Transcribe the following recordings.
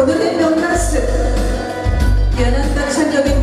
오늘의 명나스 연한 딱 찬격이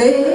de